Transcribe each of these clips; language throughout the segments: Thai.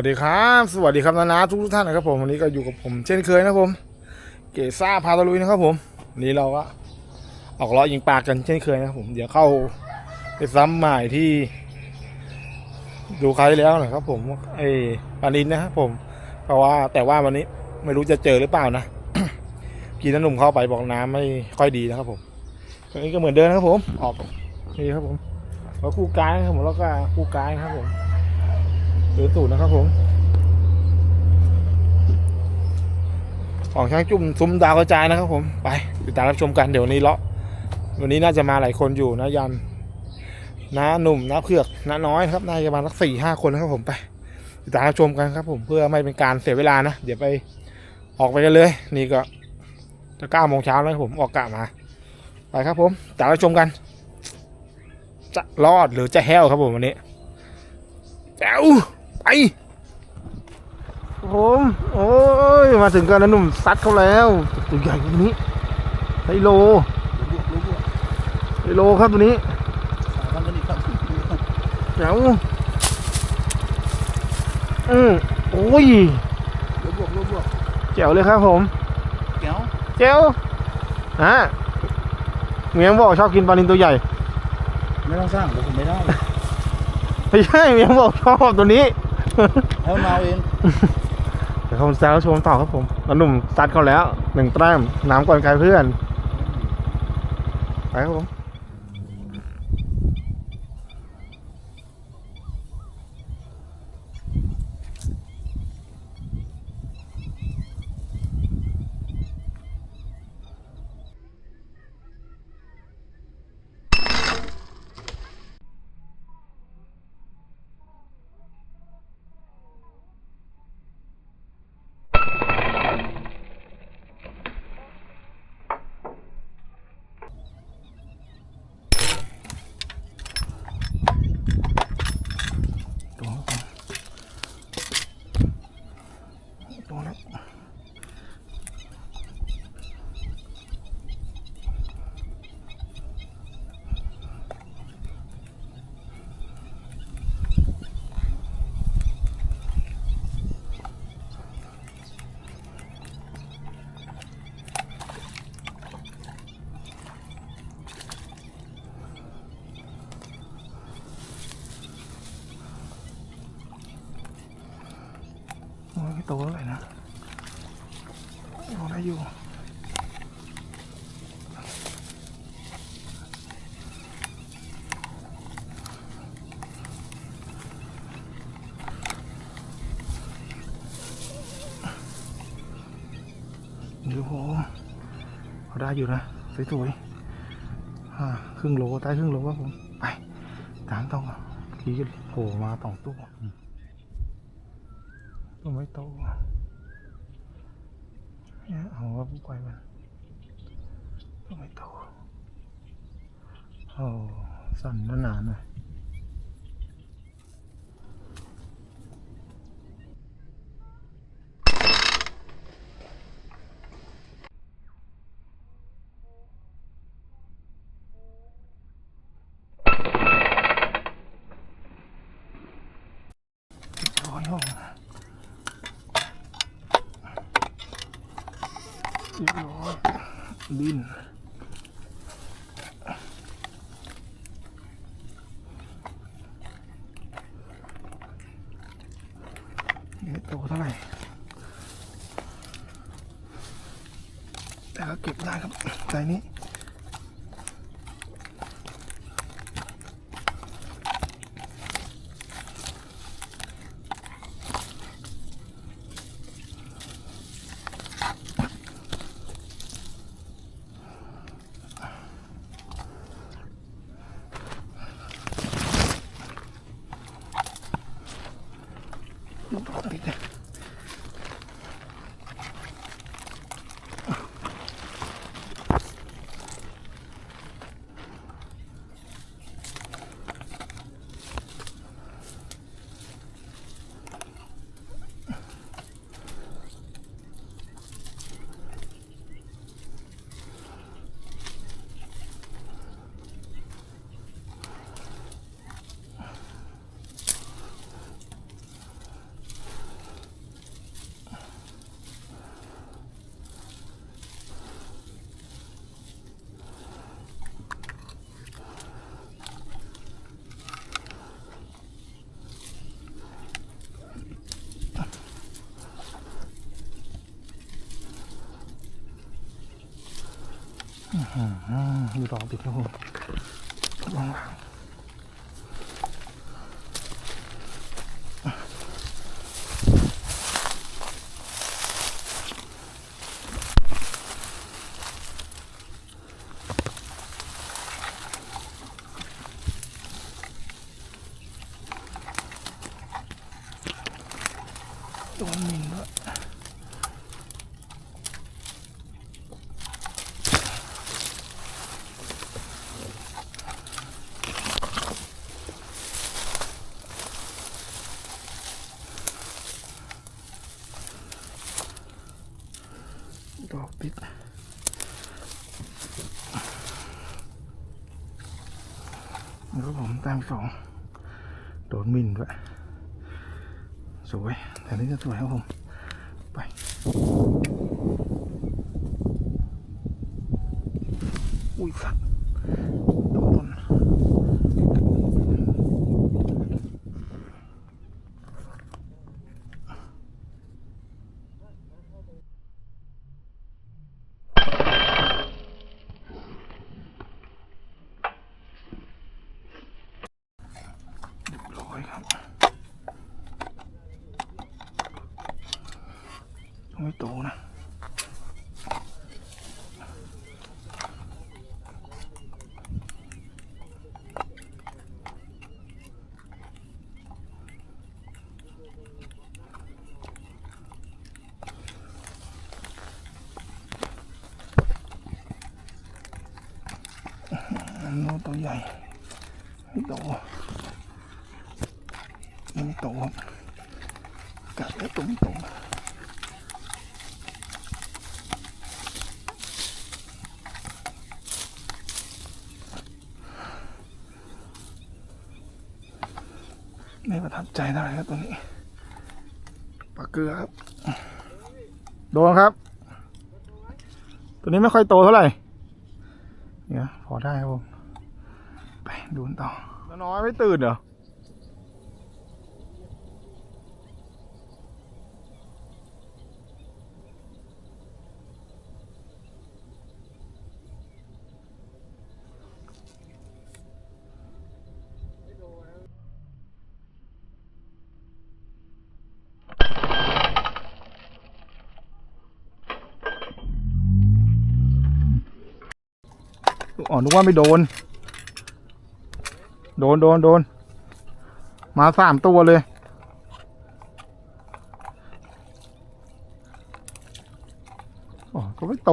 วัสดีครับ สวัสดีครับนานาทุกท่านนะครับผมวันนี้ก็อยู่กับผมเช่นเคยนะครับผม เกซ่าพาตะลุยนะครับผมวันนี้เราก็ออกล้อยิงปากกันเช่นเคยนะครับผมเดี๋ยวเข้าไปซ้ำใหม่ที่ ดูใครแล้วนะครับ ผมไอ้ปานินนะครับผม เพราะว่าแต่ว่าวันนี้ไม่รู้จะเจอหรือเปล่านะกินน้ำหนุ่มเข้าไปบอกน้ำไม่ค่อยดีนะครับผมตอนนี้ก็เหมือนเดิมนะครับผมออกนี่ครับผมแล้วคู่กายครับผมแล้วก็คู่กายนะครับผม หรือสูตรนะครับผมของช่างจุ่มซุ้มดาวกระจายนะครับผมไปติดตามรับชมกันเดี๋ยวนี้เลาะวันนี้น่าจะมาหลายคนอยู่นะยันน้าหนุ่มน้าเผือกน้าน้อยครับน่าจะมาสักสี่ห้าคนนะครับผมไปติดตามรับชมกันครับ ผมเพื่อไม่เป็นการเสียเวลานะเดี๋ยวไปออกไปกันเลย นี่ก็จะเก้าโมงเช้าแล้วผมออกกะมา ไปครับผมติดตามรับชมกัน จะรอดหรือจะแห้วครับผมวันนี้แจ๋ว ผมโอ้ยมาถึงกันนะหนุ่มซัดเขาแล้วตัวใหญ่ตัวนี้ไฮโลไฮโลครับตัวนี้แจ๋วอืมโอ้ยแจ๋วเลยครับผมเดี๋ยวแจ๋วฮะเมียงบอกชอบกินปลานินตัวใหญ่ ไม่ต้องสร้างเดี๋ยวผมไม่ได้ไม่ใช่เมียงบอกชอบตัวนี้ ให้มันมาเองเดี๋ยวผมแซวชมต่อครับผมแล้วหนุ่มซัดเขาแล้วหนึ่งแต้มน้ำก่อนกายเพื่อน ไปครับผม ตแล้วเลยนะโตได้อยู่ดี๋ยวโหเขาได้อยู่นะสวยๆอ่าครึ่งโลใต้ครึ่งโลครับผม ไปตามต้องขี่โผล่มาสองตัว ตัวไม่โตเนี่ยเอาว่าปล่อยมันตัวไม่โตโอ้สั่นนานๆหน่อยร้อยห้องเรียบร้อย ดินนี่โตเท่าไหร่ แต่ก็เก็บได้ครับใจนี้ ติดเลยอืมดูด อกติดครับผมลองล่างโดนมินด้วย ดอกปิดแล้ว ก็ผมแต้มสองโดนมินด้วย สวยแต่นี้จะสวยครับผมไปอุ้ยสัตว์โดน ร้อยครับต้องไม่โตนะ อันโน้น ตัวใหญ่ไม่โตยังไม่โตครับกัดแล้วตัวไม่โตไม่ประทับใจเท่าไหร่ครับตัวนี้ปลาเกลือครับ โดนครับ ตัวนี้ไม่ค่อยโตเท่าไหร่เนี่ยพอได้ครับผม ดูนต่อแล้วน้อยไม่ตื่นเหรออ๋อนึกว่าไม่โดน โดนโดนโดน มาสามตัวเลยอ๋อก็ไม่โต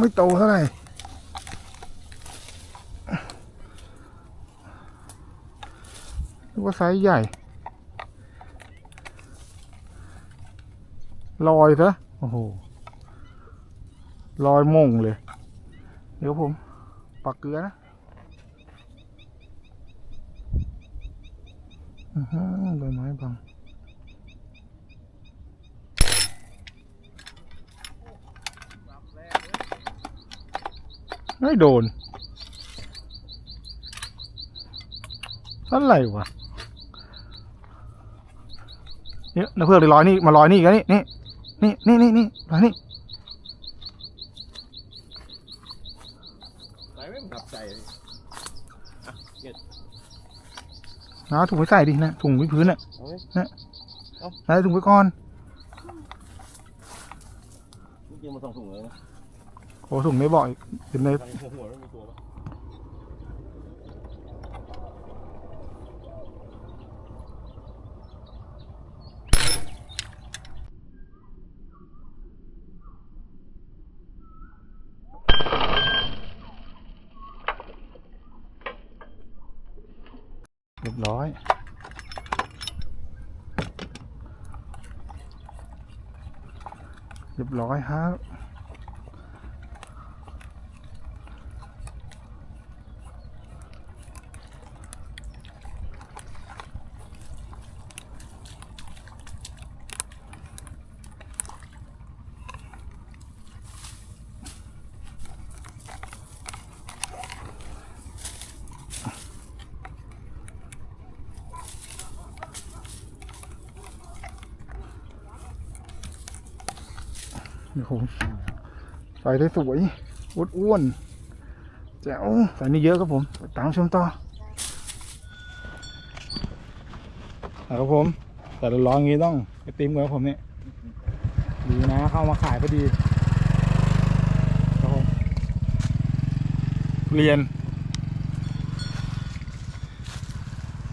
ไม่โตเท่าไหร่ นึกว่าไซส์ใหญ่ ลอยซะ โอ้โห ลอยมงเลย เดี๋ยวผมปักเกลือนะใบไม้บังไม่โดนอะไรวะ เนี่ยนะเพื่อนเลยลอยนี่มาลอยนี่กันนี่นี่นี่นี่นี่นี่ลอยนี่ไหนไม่ประทับใจเลยเอาถุงไปใส่ดินะถุงไว้พื้นน่ะเอาไว้ใส่ถุงไปก่อนจริงๆมาสองถุงเลยนะโอ้ถุงไม่บอกอีกเห็นในทางหัวมันมีตัวปะเรีย ร้อย เรียบร้อยครับ นี่ผมใส่ได้สวยอ้วนอ้วนๆแจ๋วใส่นี่เยอะครับผมตามชมต่อครับผมแต่ร้อนอย่างนี้ต้องไอติมก่อนครับผมเนี่ยดีนะเข้ามาขายพอดีครับผมเรียน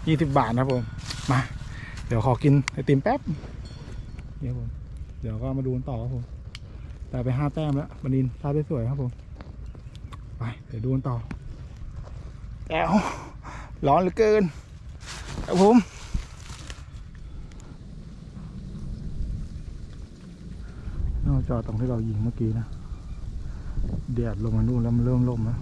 ยี่สิบบาทนะครับผม มา เดี๋ยวขอกินไอติมแป๊บนี่ครับผม เดี๋ยวก็มาดูกันต่อครับผม แต่ไปห้าแต้มแล้วบันินท่าได้สวยครับผมไปเดี๋ยวดูกันต่อแอวร้อนเหลือเกินครับผมนอกจอตรงที่เรายิงเมื่อกี้นะแดดลงมานู่นแล้วมันเริ่มล่มแล้ว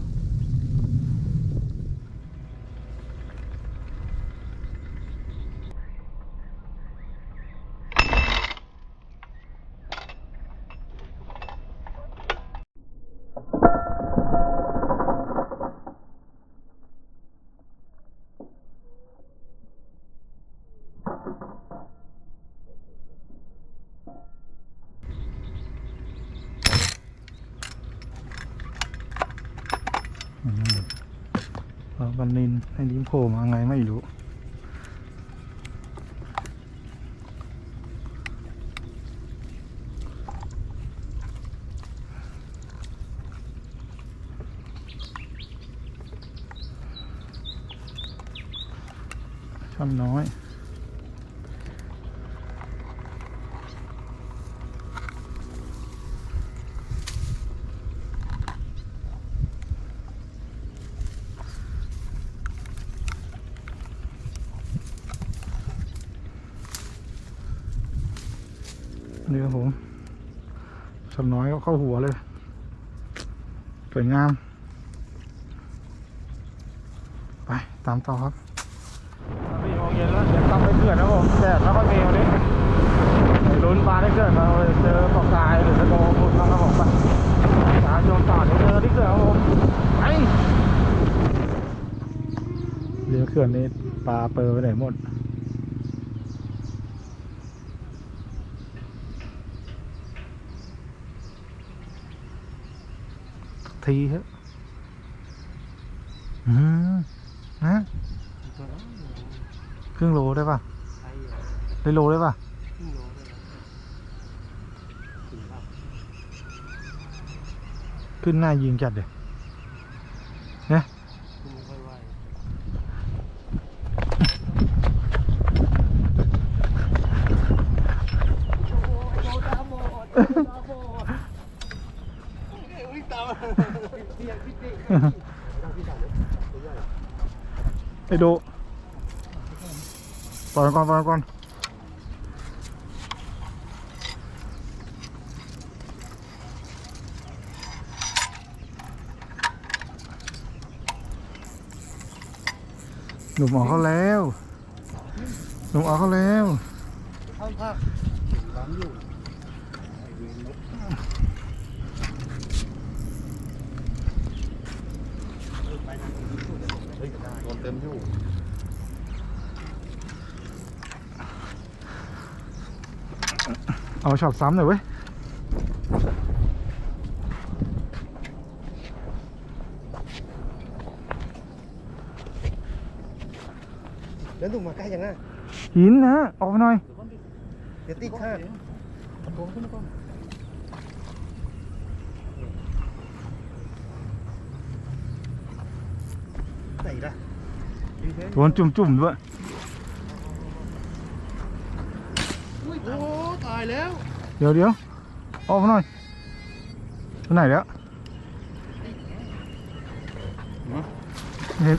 ันนินให้ลิ้มโผล่มาไงไม่รู้ ครับผมช่อนน้อยก็เข้าหัวเลย สวยงาม ไป ตามต่อครับสี่โมงเย็นแล้วเดี๋ยวกลับไปเขื่อนนะผมแดดแล้วก็มีวันนี้ไปลุ้นปลาได้เกิดมาเลยเจอปลอกกายหรือตะโกพุดบ้างครับผมไปตามชมต่อเดี๋ยวเจอที่เขื่อนครับผมไปเรือเขื่อนนี้ปลาเปอร์ไปไหนหมด ทีเถอะอืมนะครึ่งโลได้ปะได้โลได้ปะขึ้นหน้ายิงจัดเลยนี่ย ไอ้ดูปล่อยก่อนปล่อยก่อนหนุ่มออกเขาแล้วหนุ่มออกเขาแล้ว ข้างภาคร้านอยู่โดนเต็มอยู่เอาช็อตซ้ำหน่อยเว้ยแล้วลุงมาใกล้ยังไงหินนะออกมาหน่อย เดี๋ยวติดข้าง ไหนล่ะโดนจุ่มๆด้วยโอ้ตายแล้ว เดี๋ยวเดี๋ยวออกมาหน่อยไปไหนแล้วเห็น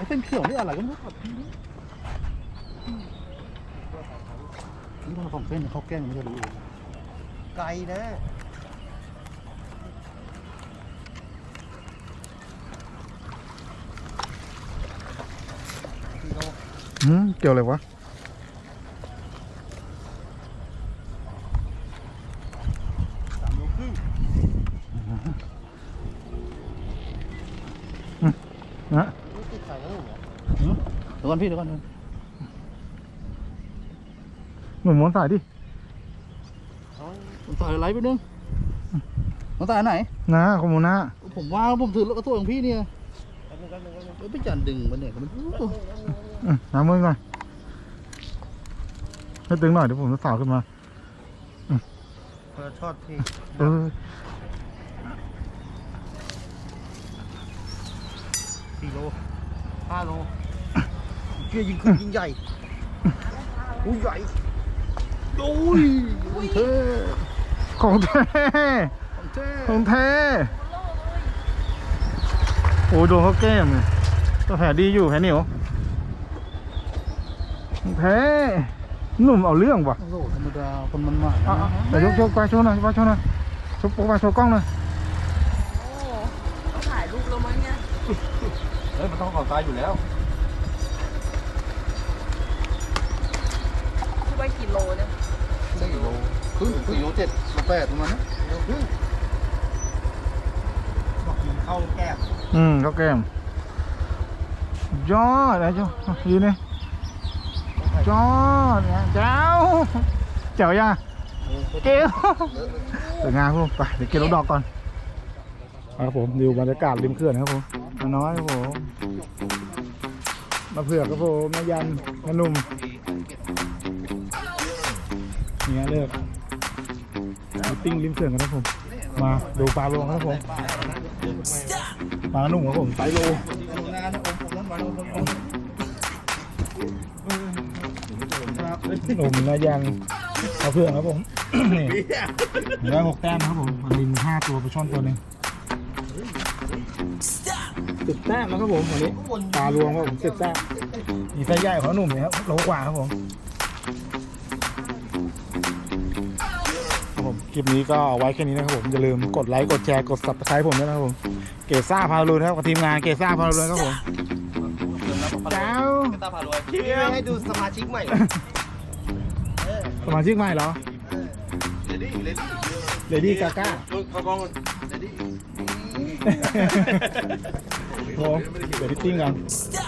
ไอ้ เส้นเขียวนี่อะไรก็ไม่รู้ครับนี่เราของเส้นเขาแกล้งไม่จะรู้เองไกลนะ อืม เกี่ยวอะไรวะ สามโลครึ่ง นะ นี่ติดไข่แล้วเหรอ เดี๋ยวก่อนพี่เดี๋ยวก่อนหนุ่มม้วนสายดิเอาผมสายไลฟ์ไปนึงม้วนสายไหนนะขโมยนะผมว่าผมถือแล้วก็ตัวของพี่เนี่ยแป๊บนึงแป๊บนึงแป๊บนึงเอ้ยไปจันดึงมันเนี่ยมันอืมน้ำมือก่อนให้ตึงหน่อยเดี๋ยวผมจะสาวขึ้นมาเปิดช็อตพี่เออสี่โลห้าโล เกียยิงขึ้นยิงใหญ่อุ้ยใหญ่โอ้ยเท่ของแท้ของเท่ของแท้โอ้ยโดนเขาแก้มเลยก็แผลดีอยู่แผลเหนียวของแท้หนุ่มเอาเรื่องว่ะโอ้โหธรรมดาคนมันมาอะๆแต่ยกยกไปโชว์หน่อยไปโชว์หน่อยชกไปโชว์กล้องหน่อยโอ้ต้องถ่ายรูปแล้วมั้งเนี่ยเฮ้ยมันต้องเอาตายอยู่แล้ว คือไปกี่ โลเนี่ยสี่โลครึ่งสี่โลเจ็ดโลแปดประมาณนั้นบอกยิงเข้าแก้มอืมเขาแก้มยอดนะเจ้ายืนเลยยอดนะเจ้าเจ๋วยังเก๋วสวยงามครับผมไปเดี๋ยวเก็บรถดอกก่อนครับผมดูบรรยากาศริมเขื่อนครับผมมาน้อยครับผมมาเผือกครับผมมายันมาหนุ่ม นี่ฮะเลิกติ้งริมเขื่อนกันครับผม มาดูปลาลงครับผมปลาหนุ่มครับผมไซโลหนุ่มนายันมาเผือกครับผมนี่ได้หกแต้มครับผมวันลินห้าตัวไปช่อนตัวหนึ่งสิบแต้มแล้วครับผมวันนี้ปลารวมครับผมสิบแต้มมีไซส์ใหญ่ของหนุ่มเนี่ยครับโลกว่าครับผม ครับผมคลิปนี้ก็เอาไว้แค่นี้นะครับผมอย่าลืมกดไลค์กดแชร์กด subscribe ผมด้วยนะครับผมเกซ่าพาลูนครับกับทีมงานเกซ่าพาลูนครับผมเจ้าตาพารวยพี่ให้ดูสมาชิกใหม่สมาชิกใหม่เหรอเลดี้เลดี้เลดี้กาก้าเข้ากล้องก่อนเลดี้โอ้เดี๋ยวพิตติ้งกันอย่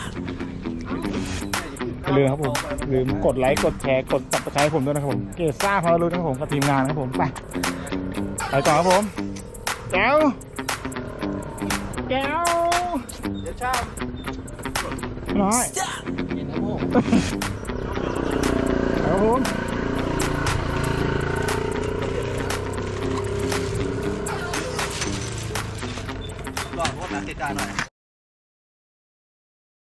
าลืมครับผมลืมกดไลค์กดแชร์กดตับตะไคร้ผมด้วยนะครับผมเกซ่าพารุนนะครับผมกับทีมงานนะครับผมไปไปก่อนครับผมแก้วแก้วเดี๋ยวเช้าน้อยเห็นนะพวกครับผมหลอดพวกนักเตะการหน่อย